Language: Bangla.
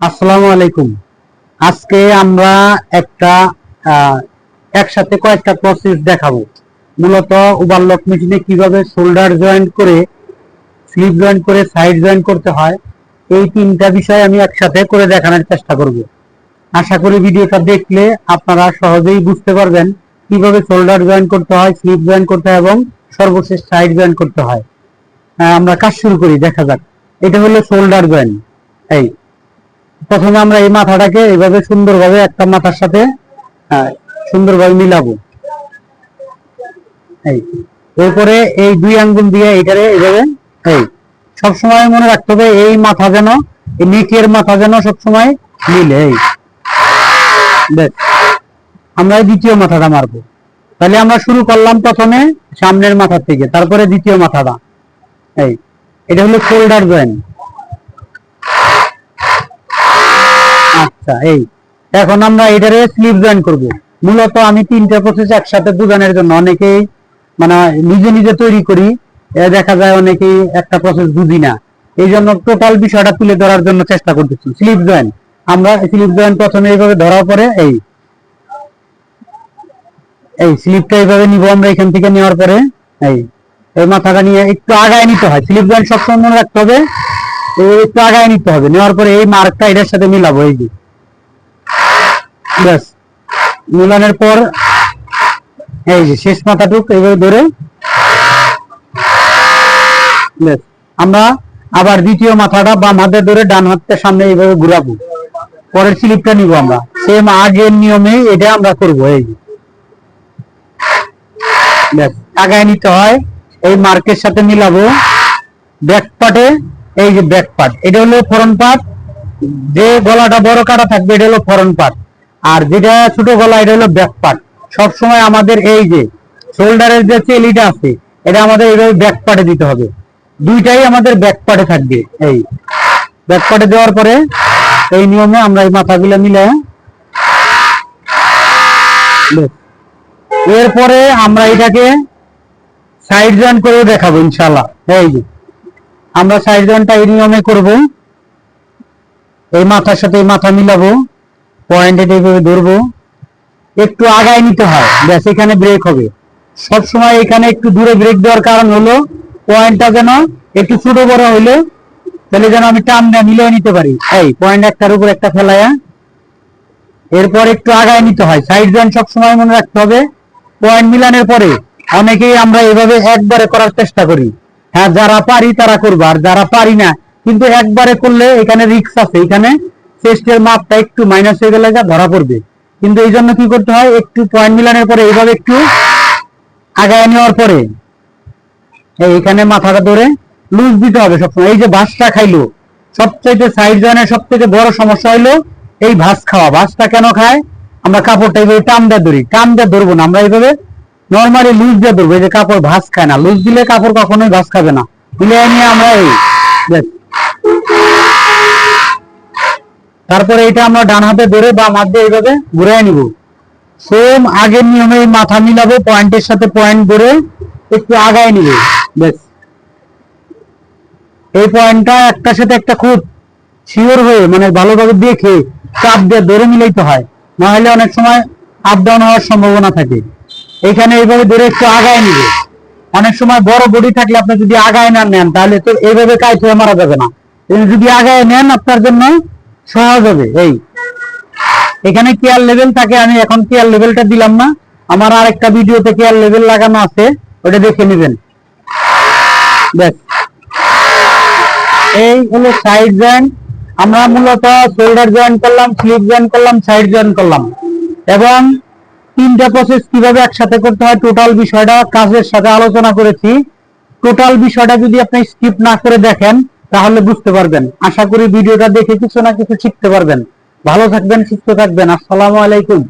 আসসালামু আলাইকুম। আজকে আমরা একটা একসাথে কয়েকটা প্রসেস দেখাবো। মূলত ওভারলক মেশিনে কীভাবে শোল্ডার জয়েন্ট করে স্লিপ জয়েন্ট করে সাইড জয়েন্ট করতে হয়, এই তিনটা বিষয় আমি একসাথে করে দেখানোর চেষ্টা করব। আশা করি ভিডিওটা দেখলে আপনারা সহজেই বুঝতে পারবেন কীভাবে শোল্ডার জয়েন্ট করতে হয় স্লিপ জয়েন্ট করতে হয় এবং সর্বশেষ সাইড জয়েন্ট করতে হয়। আমরা কাজ শুরু করি, দেখা যাক। এটা হলো শোল্ডার জয়েন্ট এই। প্রথমে আমরা এই মাথাটাকে এইভাবে সুন্দরভাবে একটা মাথার সাথে আহ, সুন্দরভাবে মিলাবো। এরপরে এই দুই আঙ্গুল দিয়ে এটারে এইভাবে এই সবসময় মনে রাখতে হবে এই মাথা যেন এই নিচের মাথা যেন সবসময় মিলে এই। দেখ আমরা দ্বিতীয় মাথাটা মারবো। তাহলে আমরা শুরু করলাম প্রথমে সামনের মাথার থেকে তারপরে দ্বিতীয় মাথাটা। এই এটা হলো শোল্ডার জয়েন্ট আচ্ছা এই। এখন আমরা এটারে স্লিপ জয়েন করব। মূলত আমি তিনটা প্রসেস একসাথে বোঝানোর জন্য। অনেকেই মানে নিজে নিজে তৈরি করি। দেখা যায় অনেকেই একটা প্রসেস বুঝি না। এই জন্য টোটাল বিষয়টা তুলে ধরার জন্য চেষ্টা করতেছি। স্লিপ জয়েন আমরা স্লিপ জয়েন প্রথমে এইভাবে ধরার পরে, এই। এই স্লিপটা এইভাবে নিব আমরা এখান থেকে নেওয়ার পরে, এই। মাথাটা নিয়ে একটু আগায় নিতে হয়। স্লিপ জয়েন সবসময় মনে রাখতে হবে। এই আগায় নিতে হবে। নেওয়ার পরে এই মার্কটা এটার সাথে মিলাবো, এই যে। ব্যাস। পর এই যে শেষ মাথাটুক, এইভাবে ধরে। আমরা আবার দ্বিতীয় মাথাটা বাম হাতে ধরে ডান হাতটা সামনে এইভাবে ঘুরাবো। পরের স্লিপটা নিব আমরা। সেম আগের নিয়মে এটা আমরা করব, এই যে। আগায় নিতে হয়। এই মার্কের সাথে মিলাবো। ব্যাক পার্টে এই যে ব্যাক পার্ট এটা হলো ফরন পার্ট যে গলাটা বড় কাটা থাকবে, এটা হলো ফরন পার্ট আর যেটা ছোট গলা, এটা হলো ব্যাক পার্ট সব সময় আমাদের এই যে শোল্ডারের যে চেলিটা আছে, এটা আমাদের এইভাবে ব্যাক পার্টে দিতে হবে। দুইটাই আমাদের ব্যাক পার্টে থাকবে, এই। ব্যাক পার্টে দেওয়ার পরে এই নিয়মে আমরা এই মাথাগুলো মিলে এরপরে আমরা এটাকে সাইড জয়েন করে দেখাবো ইনশাল্লাহ এই যে আমরা সাইড জয়েন্টটা এই নিয়মে করব। এই মাথার সাথে এই মাথা মিলাবো, পয়েন্ট এইভাবে ধরবো। একটু আগায় নিতে হয়, ব্যাস এখানে ব্রেক হবে। সব সময় এখানে একটু দূরে ব্রেক দেওয়ার কারণ হলো, পয়েন্টটা যেন একটু ছোট বড় হইলে, তাহলে যেন আমি টান মিলিয়ে নিতে পারি। এই পয়েন্ট একটার উপর একটা ফেলায়া। এরপর একটু আগায় নিতে হয়। সাইড জয়েন সব সময় মনে রাখতে হবে, পয়েন্ট মিলানোর পরে অনেকেই আমরা এভাবে একবারে করার চেষ্টা করি। হ্যাঁ যারা পারি তারা করব, আর যারা পারি না, কিন্তু একবারে করলে এখানে রিক্স আছে। এখানে চেস্টের মাপটা একটু মাইনাস হয়ে গেলে যা ধরা পড়বে। কিন্তু এই জন্য কি করতে হয়, একটু পয়েন্ট মিলানোর পরে এইভাবে একটু আগায় নেওয়ার পরে এইখানে মাথাটা ধরে লুজ দিতে হবে সবসময়। এই যে ভাসটা খাইলো সবচেয়ে সাইড জয়েনের সবথেকে বড় সমস্যা হলো এই ভাস খাওয়া। ভাসটা কেন খায়? আমরা কাপড়টা এইভাবে টান দিয়ে ধরি। টান দিয়ে ধরবো না। আমরা এইভাবে নর্মালি লুজ দিয়ে ধরবো যে কাপড় ভাস খায় না। লুজ দিলে কাপড় কখনোই ভাস খাবে না। নিয়ে আমরা এই তারপরে এটা আমরা ডান হাতে ধরে বা হাত দিয়ে এইভাবে ঘুরে নিব। সেম আগের নিয়মে মাথা মিলাবো পয়েন্টের সাথে পয়েন্ট ধরে একটু আগায় নিবে ব্যাস এই পয়েন্টটা একটার সাথে একটা খুব শিওর হয়ে মানে ভালোভাবে দেখে, চাপ দিয়ে ধরে মিলাইতে হয়। নাহলে অনেক সময় আপ ডাউন হওয়ার সম্ভাবনা থাকে। এখানে এইভাবে ধরে একটু আগায় নিবে। অনেক সময় বড় বডি থাকলে আপনি যদি আগায় না নেন, তাহলে তো এইভাবে কাজ হয়ে মারা যাবে না। যদি আগায় নেন, আপনার জন্য সহজ হবে। এই। এখানে কেয়ার লেভেল থাকে, আমি এখন কেয়ার লেভেলটা দিলাম না। আমার আরেকটা ভিডিওতে কেয়ার লেভেল লাগানো আছে, ওটা দেখে নেবেন। দেখ। এই হলো সাইড জয়েন্ট আমরা মূলত শোল্ডার জয়েন্ট করলাম স্লিপ জয়েন্ট করলাম সাইড জয়েন্ট করলাম। এবং তিনটা প্রসেস কীভাবে একসাথে করতে হয় টোটাল বিষয়টা, কাজের সাথে আলোচনা করেছি। টোটাল বিষয়টা যদি আপনি স্কিপ না করে দেখেন, তাহলে বুঝতে পারবেন। আশা করি ভিডিওটা দেখে কিছু না কিছু শিখতে পারবেন। ভালো থাকবেন, সুস্থ থাকবেন। আসসালামু আলাইকুম।